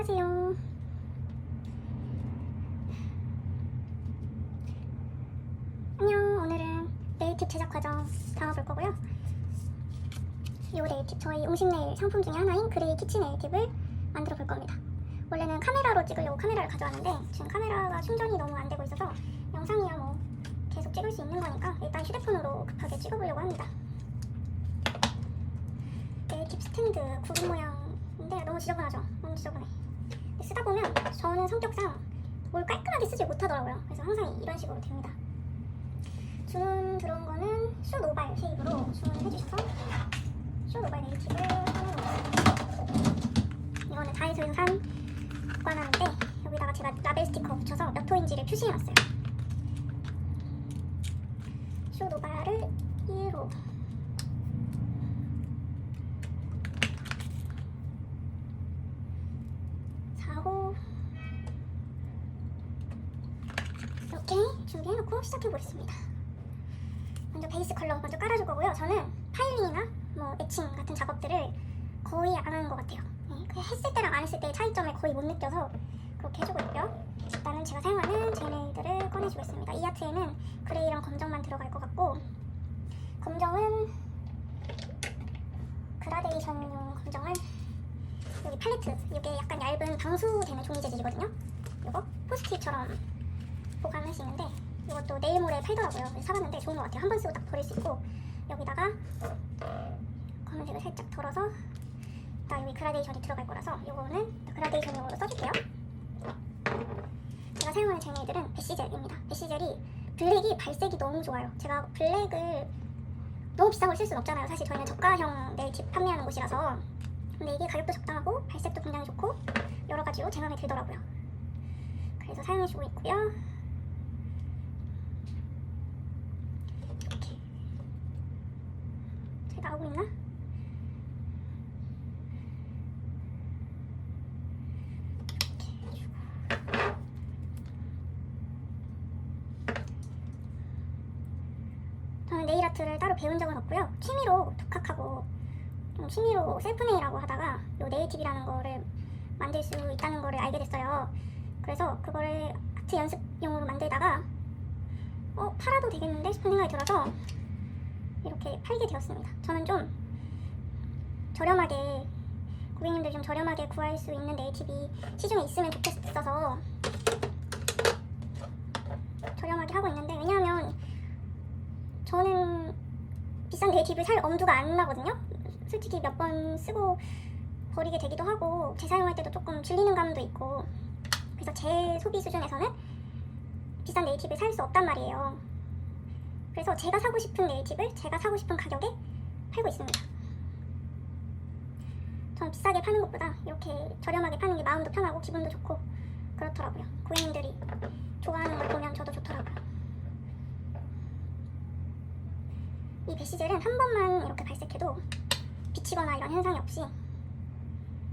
안녕하세요. 안녕. 오늘은 네일팁 제작 과정 담아볼 거고요. 이 네일팁 저희 음식 네일 상품 중에 하나인 그레이 키친 네일팁을 만들어 볼 겁니다. 원래는 카메라로 찍으려고 카메라를 가져왔는데 지금 카메라가 충전이 너무 안 되고 있어서 영상이야 뭐 계속 찍을 수 있는 거니까 일단 휴대폰으로 급하게 찍어보려고 합니다. 네일팁 스탠드 구름 모양인데 너무 지저분하죠? 너무 지저분해. 쓰다 보면 저는 성격상 뭘 깔끔하게 쓰지 못하더라고요. 그래서 항상 이런 식으로 됩니다. 주문 들어온 거는 숏 오발 쉐입으로 주문을 해주셔서 숏 오발 네이티브를 하는 거예요. 이거는 다이소에서 산 관하는데 여기다가 제가 라벨 스티커 붙여서 몇 호인지를 표시해놨어요. 숏 오발을 1호 4호 시작해보겠습니다. 먼저 베이스 컬러 먼저 깔아줄 거고요. 저는 파일링이나 뭐 애칭 같은 작업들을 거의 안 하는 것 같아요. 네, 그냥 했을 때랑 안 했을 때의 차이점을 거의 못 느껴서 그렇게 해주고 있고요. 일단은 제가 사용하는 제네들을 꺼내주겠습니다. 이 아트에는 그레이랑 검정만 들어갈 것 같고 검정은 그라데이션용 검정을 여기 팔레트 이게 약간 얇은 방수되는 종이 재질이거든요. 이거 포스트잇처럼 보관할 수 있는데 이것도 네일몰에 팔더라고요. 사봤는데 좋은 것 같아요. 한 번 쓰고 딱 버릴 수 있고 여기다가 검은색을 살짝 덜어서 딱 여기 그라데이션이 들어갈 거라서 이거는 그라데이션용으로 써줄게요. 제가 사용하는 제네들은 베시젤입니다. 베시젤이 블랙이 발색이 너무 좋아요. 제가 블랙을 너무 비싼 걸쓸 수는 없잖아요. 사실 저희는 저가형 네일팁 판매하는 곳이라서 근데 이게 가격도 적당하고 발색도 굉장히 좋고 여러 가지로 제 마음에 들더라고요. 그래서 사용해주고 있고요. 이렇게 잘 나오고 있나? 저는 네일 아트를 따로 배운 적은 없고요. 취미로 독학하고 좀 취미로 셀프 네일하고 하다가 요 네일팁이라는 거를 만들 수 있다는 거를 알게 됐어요. 그래서 그거를 아트 연습용으로 만들다가 어 팔아도 되겠는데 싶은 생각이 들어서 이렇게 팔게 되었습니다. 저는 좀 저렴하게 고객님들 좀 저렴하게 구할 수 있는 네일팁이 시중에 있으면 좋겠어서 저렴하게 하고 있는데 왜냐하면 저는 비싼 네이팁을 살 엄두가 안 나거든요. 솔직히 몇 번 쓰고 버리게 되기도 하고 재사용할 때도 조금 질리는 감도 있고 그래서 제 소비 수준에서는 비싼 네이팁을 살수 없단 말이에요. 그래서 제가 사고 싶은 네이팁을 제가 사고 싶은 가격에 팔고 있습니다. 저는 비싸게 파는 것보다 이렇게 저렴하게 파는 게 마음도 편하고 기분도 좋고 그렇더라고요. 고객님들이 좋아하는 걸 보면 저도 좋더라고요. 이 베시젤은 한 번만 이렇게 발색해도 비치거나 이런 현상이 없이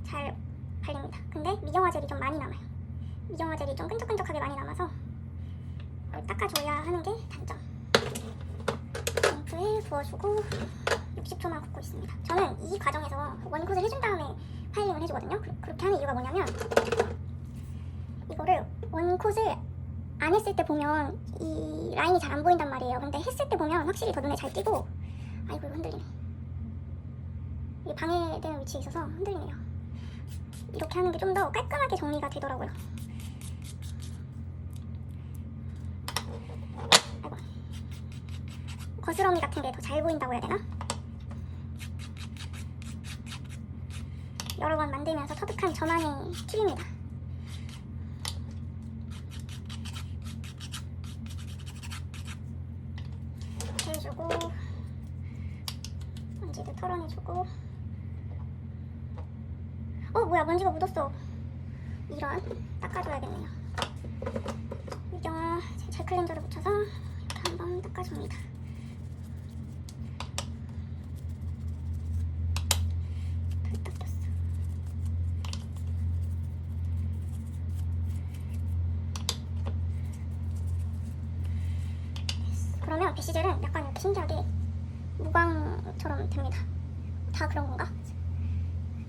잘 발립니다. 근데 미경화 젤이 좀 많이 남아요. 미경화 젤이 좀 끈적끈적하게 많이 남아서 닦아줘야 하는 게 단점. 잉크에 부어주고 60초만 굽고 있습니다. 저는 이 과정에서 원콧을 해준 다음에 파일링을 해주거든요. 그- 그렇게 하는 이유가 뭐냐면 이거를 원콧을 안 했을 때 보면 이 라인이 잘 안 보인단 말이에요. 근데 했을 때 보면 확실히 더 눈에 잘 띄고 아이고 이거 흔들리네. 이게 방해되는 위치에 있어서 흔들리네요. 이렇게 하는 게 좀 더 깔끔하게 정리가 되더라고요. 아이고. 거스러미 같은 게 더 잘 보인다고 해야 되나? 여러 번 만들면서 터득한 저만의 팁입니다. 해주고 먼지도 털어내주고 어 뭐야 먼지가 묻었어 이런 닦아줘야겠네요 미경아 젤 클렌저를 묻혀서 한번 닦아줍니다 덜 닦였어 그러면 베시젤은 약간 이렇게 신기하게 무광처럼 됩니다. 다 그런 건가?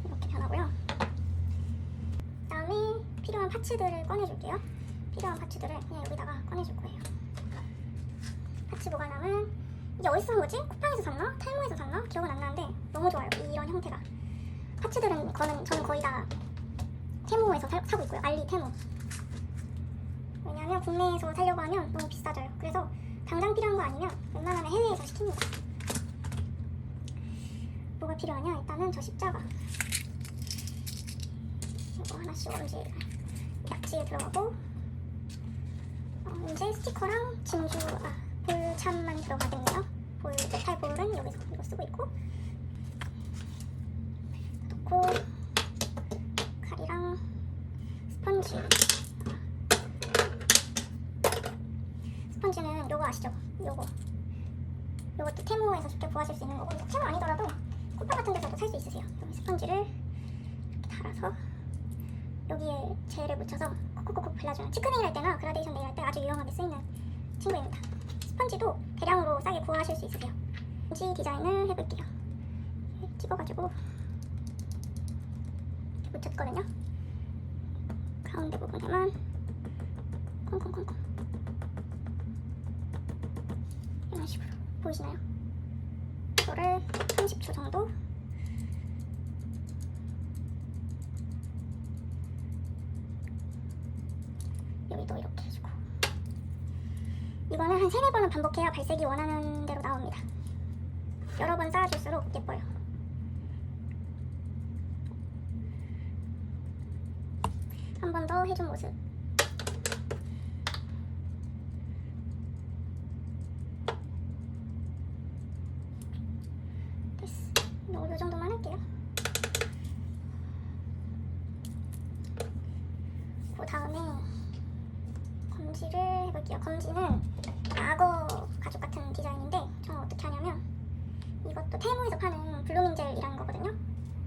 이렇게 변하고요. 그다음에 필요한 파츠들을 꺼내줄게요. 필요한 파츠들을 그냥 여기다가 꺼내줄 거예요. 파츠 보관함은 이게 어디서 산 거지? 쿠팡에서 샀나? 탈모에서 샀나? 기억은 안 나는데 너무 좋아요. 이- 이런 형태가. 파츠들은 저는, 저는 거의 다 테모에서 사, 사고 있고요. 알리 테모. 왜냐하면 국내에서 살려고 하면 너무 비싸져요. 그래서 당장 필요한 거 아니면 웬만하면 해외에서 시킵니다. 뭐가 필요하냐? 일단은 저 십자가. 이거 하나씩 언지 약지에 들어가고 어, 이제 스티커랑 진주 아, 볼참만 들어가겠네요. 볼 메탈 볼은 여기서 이거 쓰고 있고 넣고 칼이랑 스펀지 스펀지는 요거 아시죠? 요거. 요것도 테모에서 쉽게 구하실 수 있는 거고 테모 아니더라도 쿠팡 같은 데서도 살 수 있으세요. 여기 스펀지를 이렇게 달아서 여기에 젤을 묻혀서 콕콕콕 발라주는 치크네일 할 때나 그라데이션 네일 할 때 아주 유용하게 쓰이는 친구입니다. 스펀지도 대량으로 싸게 구하실 수 있으세요. 스펀지 디자인을 해볼게요. 찍어가지고 이렇게 묻혔거든요. 가운데 부분에만 콩콩콩콩 이런 식으로 보이시나요? 이거를 30초 정도? 여기도 이렇게 해주고. 이거는 한 세네 번은 반복해야 발색이 원하는 대로 나옵니다. 여러 번 쌓아줄수록 예뻐요. 한 번 더 해준 모습 됐어 이거 요 정도만 할게요 그 다음에 검지를 해볼게요 검지는 악어 가죽 같은 디자인인데 저는 어떻게 하냐면 이것도 테무에서 파는 블루밍 젤이라는 거거든요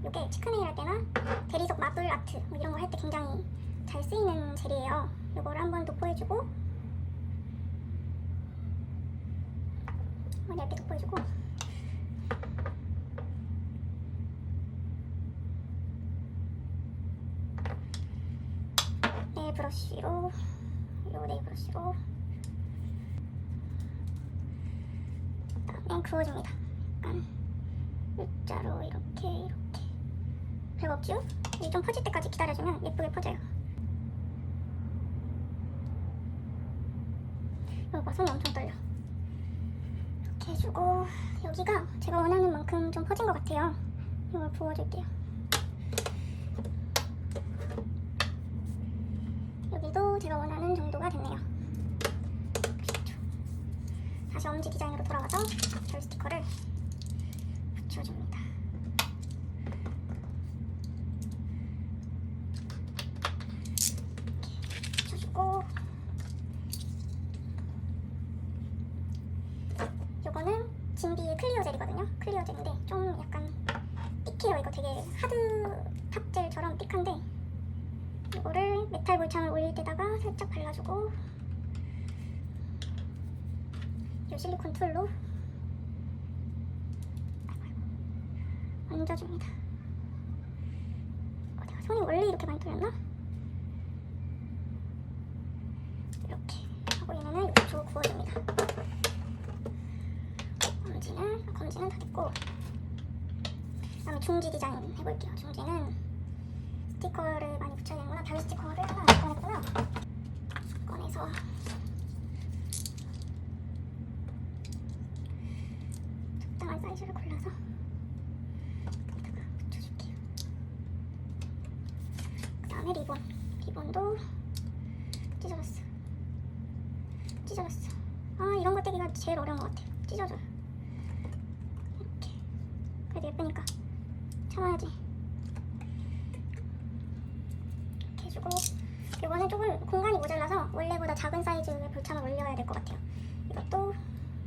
이게 치크네일 할 때나 대리석 마블 아트 뭐 이런 거 할 때 굉장히 잘 쓰이는 젤이에요 이거를 한번 도포해주고 어, 얇게 도포해주고 네일 브러쉬로 요 네일 브러쉬로 그다음에 그어줍니다. 약간 일자로 이렇게 이렇게 별거 없죠? 이제 좀 퍼질 때까지 기다려주면 예쁘게 퍼져요. 봐 손이 엄청 떨려. 이렇게 해주고 여기가 제가 원하는 만큼 좀 퍼진 것 같아요. 이걸 부어줄게요. 여기도 제가 원하는 정도가 됐네요. 다시 엄지 디자인으로 돌아와서 절 스티커를 붙여줍니다. 이렇게 붙여주고 요거는 진비의 클리어 젤이거든요. 클리어 젤인데 좀 약간 띡해요. 이거 하드 탑젤처럼 띡한데 이거를 메탈 볼창을 올릴 때다가 살짝 발라주고 이 실리콘 툴로 얹어줍니다. 어, 내가 손이 원래 이렇게 많이 떨렸나? 이렇게 하고 얘네는 주고 구워줍니다. 검지는 검지는 다 됐고 그 다음에 중지 디자인 해볼게요. 중지는 스티커를 많이 붙여야 되는구나. 다른 스티커를 하나 안 꺼냈구나. 꺼내서 적당한 사이즈를 골라서 여기다가 붙여줄게요. 그 다음에 리본. 리본도 찢어졌어. 찢어졌어. 아 이런 거 떼기가 제일 어려운 것 같아요. 찢어져요. 이렇게. 그래도 예쁘니까 참아야지. 이렇게 해주고 이거는 조금 공간이 모자라서 원래보다 작은 사이즈의 볼참을 올려야 될 것 같아요. 이것도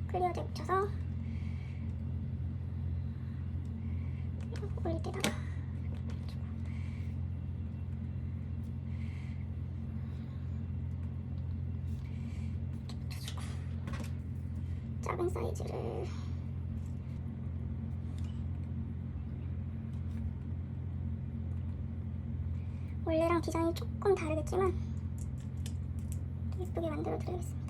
클리어제 이거 올릴 때다가 작은 사이즈를 원래랑 디자인이 조금 다르겠지만 예쁘게 만들어 드리겠습니다.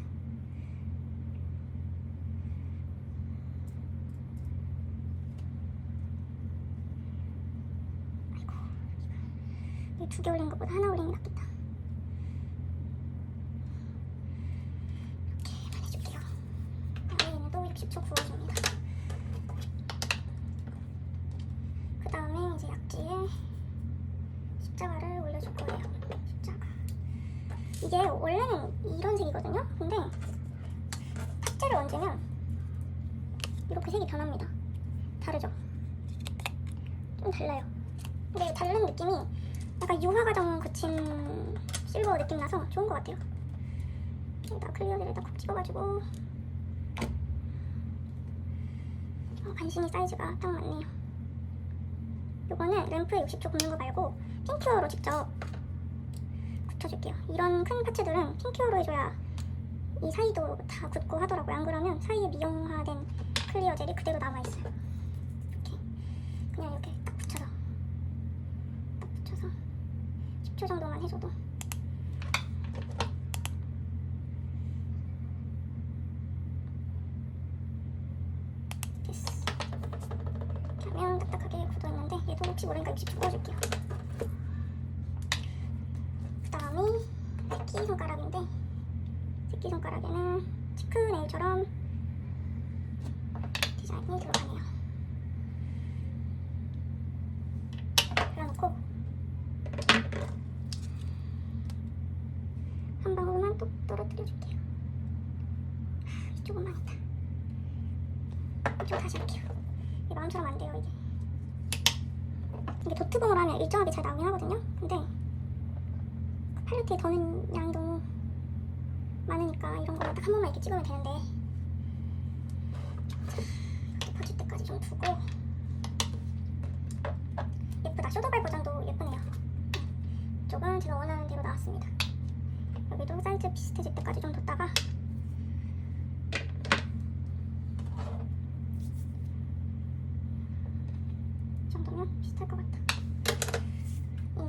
아이고 이거 두개 올린 것보다 하나 올리는 게 낫겠다. 이렇게만 해줄게요. 다음에는 또 60초 구워줍니다. 그 다음에 이제 약지에 십자가를 올려줄 거예요. 십자가. 이게 원래는 이런 색이거든요. 근데 탁재를 얹으면 이렇게 색이 변합니다. 다르죠? 좀 달라요. 근데 다른 느낌이 약간 유화 과정 거친 실버 느낌 나서 좋은 것 같아요. 여기다 클리어들에다 콕 찍어가지고 어, 간신히 사이즈가 딱 맞네요. 요거는 램프에 60초 굽는 거 말고 핑큐어로 직접 굳혀줄게요. 이런 큰 파츠들은 핑큐어로 해줘야 이 사이도 다 굳고 하더라고요. 안 그러면 사이에 미용화된 클리어 젤이 그대로 남아있어요. 이렇게 그냥 이렇게 딱 붙여서 딱 붙여서 10초 정도만 해줘도 됐어. 하면 딱딱하게 굳어있는데 얘도 혹시 모르니까 60초 구워줄게요. 그 다음이 새끼손가락인데 새끼손가락에는 치크네일처럼 디자인이 들어가네요. 그려놓고 한 방울만 또 떨어뜨려줄게요. 아, 조금만 있다. 이쪽 다시 할게요. 이 마음처럼 안 돼요 이게. 이게 도트봉으로 하면 일정하게 잘 나오긴 하거든요. 근데 그 팔레트에 더는 양이 너무 많으니까 이런 거는 딱한 번만 이렇게 찍으면 되는데 자, 이렇게 퍼질 때까지 좀 두고 예쁘다. 쇼도발 버전도 예쁘네요. 이쪽은 제가 원하는 대로 나왔습니다. 여기도 사이즈 비슷해질 때까지 좀 뒀다가 이 정도면 비슷할 것 같다.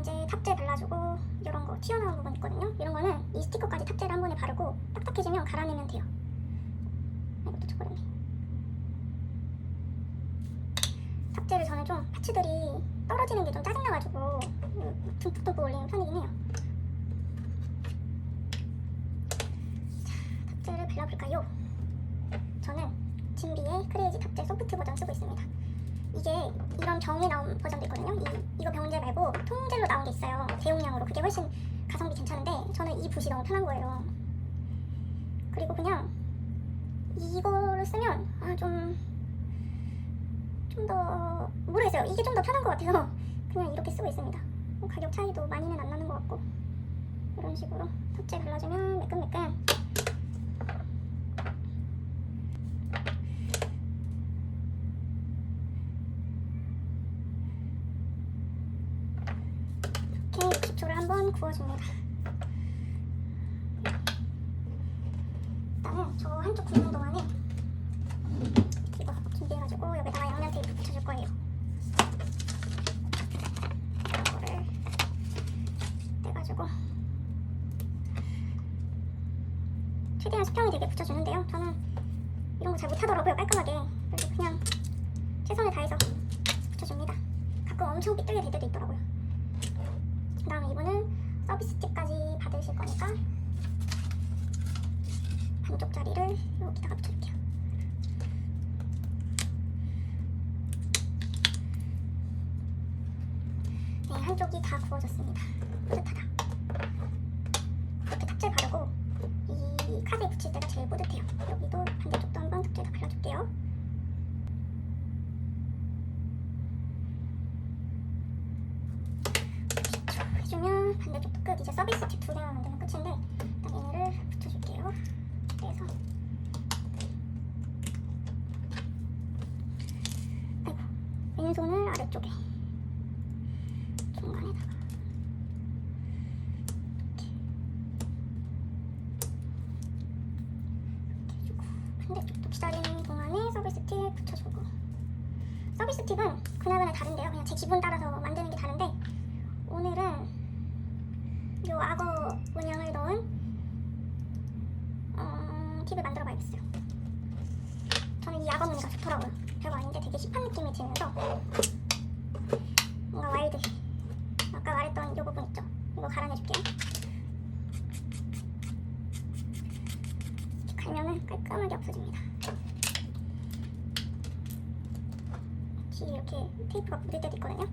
이제 탑재 발라주고 이런 거 튀어나온 부분 있거든요. 이런 거는 이 스티커까지 탑재를 한 번에 바르고 딱딱해지면 갈아내면 돼요. 이것도 쳐버렸네. 탑재를 저는 좀 파츠들이 떨어지는 게 좀 짜증나가지고 듬뿍 듬뿍 올리는 편이긴 해요. 자, 탑재를 발라볼까요? 저는 진비의 크레이지 탑재 소프트 버전 쓰고 있습니다. 이게 이런 병에 나온 버전도 있거든요. 이, 이거 병원젤 말고 통젤로 나온 게 있어요. 대용량으로. 그게 훨씬 가성비 괜찮은데 저는 이 붓이 너무 편한 거예요. 그리고 그냥 이거를 쓰면 아, 좀, 좀 더, 모르겠어요. 이게 좀 더 편한 것 같아서 그냥 이렇게 쓰고 있습니다. 뭐 가격 차이도 많이는 안 나는 것 같고. 이런 식으로 탑재 발라주면 매끈매끈. 이렇게 60초를 한번 구워줍니다. 일단은 저 한쪽 굽는 동안에 이거 준비해가지고 여기다가 양면 테이프 붙여줄 거예요. 이거를 떼가지고 최대한 수평이 되게 붙여주는데요. 저는 이런 거 잘 못하더라고요. 깔끔하게. 그래서 그냥 최선을 다해서 붙여줍니다. 가끔 엄청 삐뚤게 될 때도 있더라고요. 그 다음에 이분은 서비스 팁까지 받으실 거니까 반쪽짜리를 여기다가 붙여줄게요. 네, 한쪽이 다 구워졌습니다. 뿌듯하다. 이렇게 탑재 바르고 이 카드에 붙일 때가 제일 뿌듯해요. 여기도 반대쪽도 한번 탑재 다 발라줄게요. 해주면 반대쪽도 끝. 이제 서비스 팁 두 개만 만들면 끝인데 일단 얘를 붙여줄게요. 그래서 아이고 왼손을 아래쪽에 중간에다가 반대쪽도 기다리는 동안에 서비스 팁 붙여주고 서비스 팁은 그날그날 다른데요. 그냥 제 기분 따라서 만드는 게 다른데 오늘은 무늬가 좋더라고요. 별거 아닌데 되게 힙한 느낌이 들면서 뭔가 와일드. 아까 말했던 이 부분 있죠? 이거 갈아내줄게요. 갈면은 깔끔하게 없어집니다. 뒤에 이렇게 테이프가 묻을 때도 있거든요.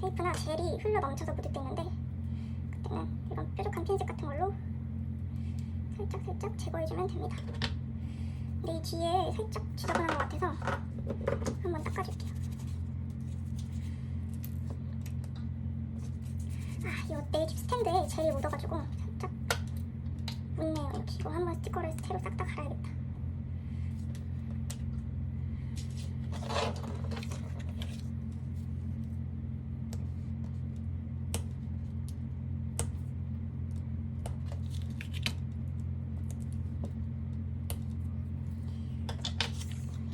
테이프나 젤이 흘러 넘쳐서 묻을 때 있는데 그때는 이런 뾰족한 핀셋 같은 걸로 살짝 살짝 제거해주면 됩니다. 이 뒤에 살짝 지저분한 것 같아서 한번 닦아줄게요. 아, 이 네이집 스탠드에 젤이 묻어가지고 살짝 묻네요. 이렇게 이거 한번 스티커를 새로 싹 다 갈아야겠다.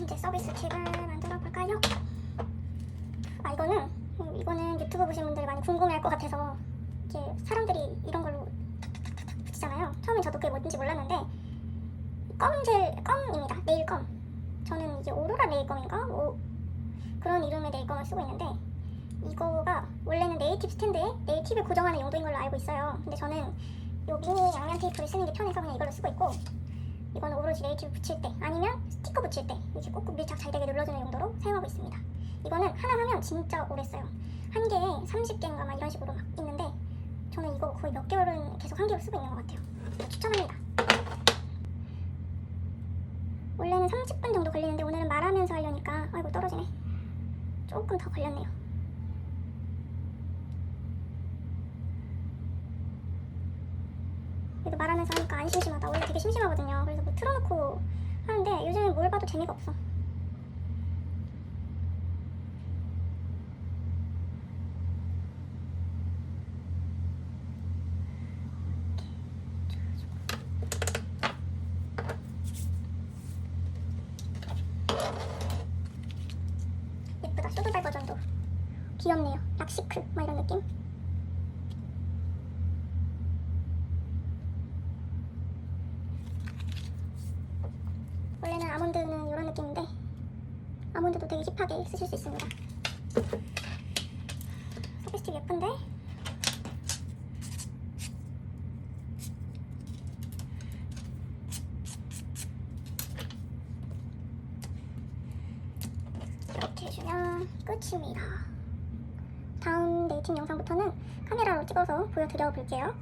이제 서비스 팁을 만들어 볼까요? 아 이거는 음, 이거는 유튜브 보신 분들이 많이 궁금해할 것 같아서 이제 사람들이 이런 걸로 탁탁탁탁 붙이잖아요. 처음엔 저도 그게 뭔지 몰랐는데 껌젤 껌입니다. 네일 껌. 저는 껌인가? 오, 그런 이름의 껌을 쓰고 있는데 이거가 원래는 네일팁 스탠드에 네일팁을 고정하는 용도인 걸로 알고 있어요. 근데 저는 요 미니 양면 테이프를 쓰는 게 편해서 그냥 이걸로 쓰고 있고 이거는 오로지 네이티브 붙일 때 아니면 스티커 붙일 때 이렇게 꾹꾹 밀착 잘 되게 눌러주는 용도로 사용하고 있습니다. 이거는 하나 하면 진짜 오래 써요. 한 개에 30개인가 막 이런 식으로 막 있는데 저는 이거 거의 몇 개월은 계속 한 개로 쓰고 있는 것 같아요. 추천합니다. 원래는 30분 정도 걸리는데 오늘은 말하면서 하려니까 아이고 떨어지네. 조금 더 걸렸네요. 그래도 말하면서 하니까 안 심심하다. 원래 되게 심심하거든요. 그래서 뭐 틀어놓고 하는데 요즘엔 뭘 봐도 재미가 없어. 예쁘다. 소두발 버전도 귀엽네요. 락시크 막 이런 느낌. 원래는 아몬드는 이런 느낌인데 아몬드도 되게 힙하게 쓰실 수 있습니다. 서비스틱 예쁜데? 이렇게 해주면 끝입니다. 다음 네이팅 영상부터는 카메라로 찍어서 보여드려 볼게요.